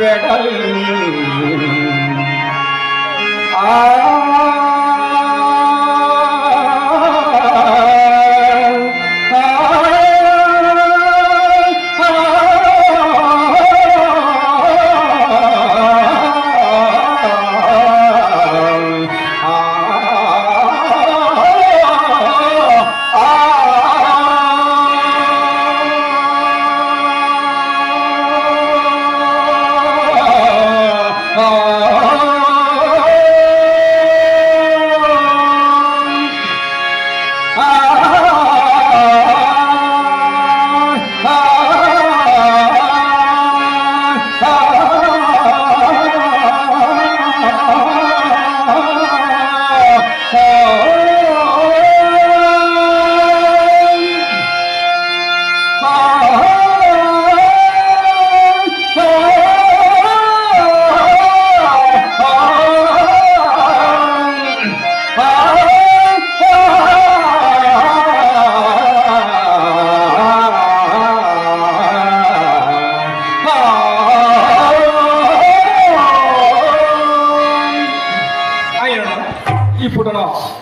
বেড়াইনি আর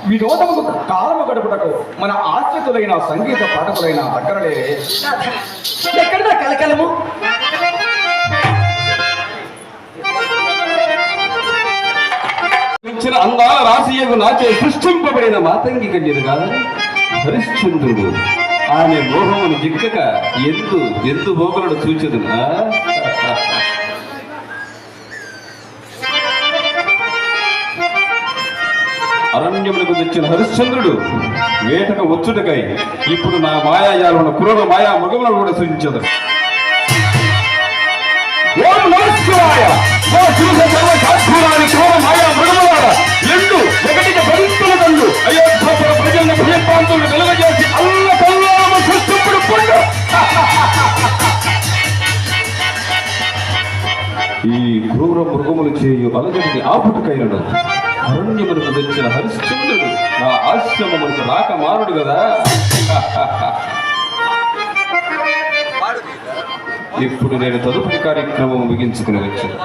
వినోదము కాలము గడుపుటకు మన ఆశ్రితులైన సంగీత పాఠకులైన దగ్గరలేరే ఎక్కడ కలకలము? ఇచ్చిన అందాల రాశియకు నాచే సృష్టింపబడిన మాతంగి కన్యను కాదని హరిశ్చంద్రుడు. ఆమె మోహమును దిక్కక ఎందు ఎందు మోకలను సూచదునా అరణ్యములకు తెచ్చిన హరిశ్చంద్రుడు వేటకు వచ్చుటకై ఇప్పుడు నా మాయాజాలను పురోగ మాయా మృగములను కూడా సూచించదు ఓం నమస్కారాయ ఓ సర్వ శాస్త్రాన్ని మాయా మృగములారా ఎండు ఒకటికి భరిస్తున్న తండ్రు అయోధ్యాపుర ప్రజలను భయప్రాంతులను వెలుగజేసి అల్ల కల్లామ సృష్టింపుడు ఈ క్రూర మృగములు చేయు అలజడిని ఆపుటకైనడు అరణ్యములకు తెచ్చిన హరిశ్చంద్రుడు. నా ఆశ్రమములకు రాక మారుడు కదా. ఇప్పుడు నేను తదుపరి కార్యక్రమం ముగించుకుని వచ్చాను.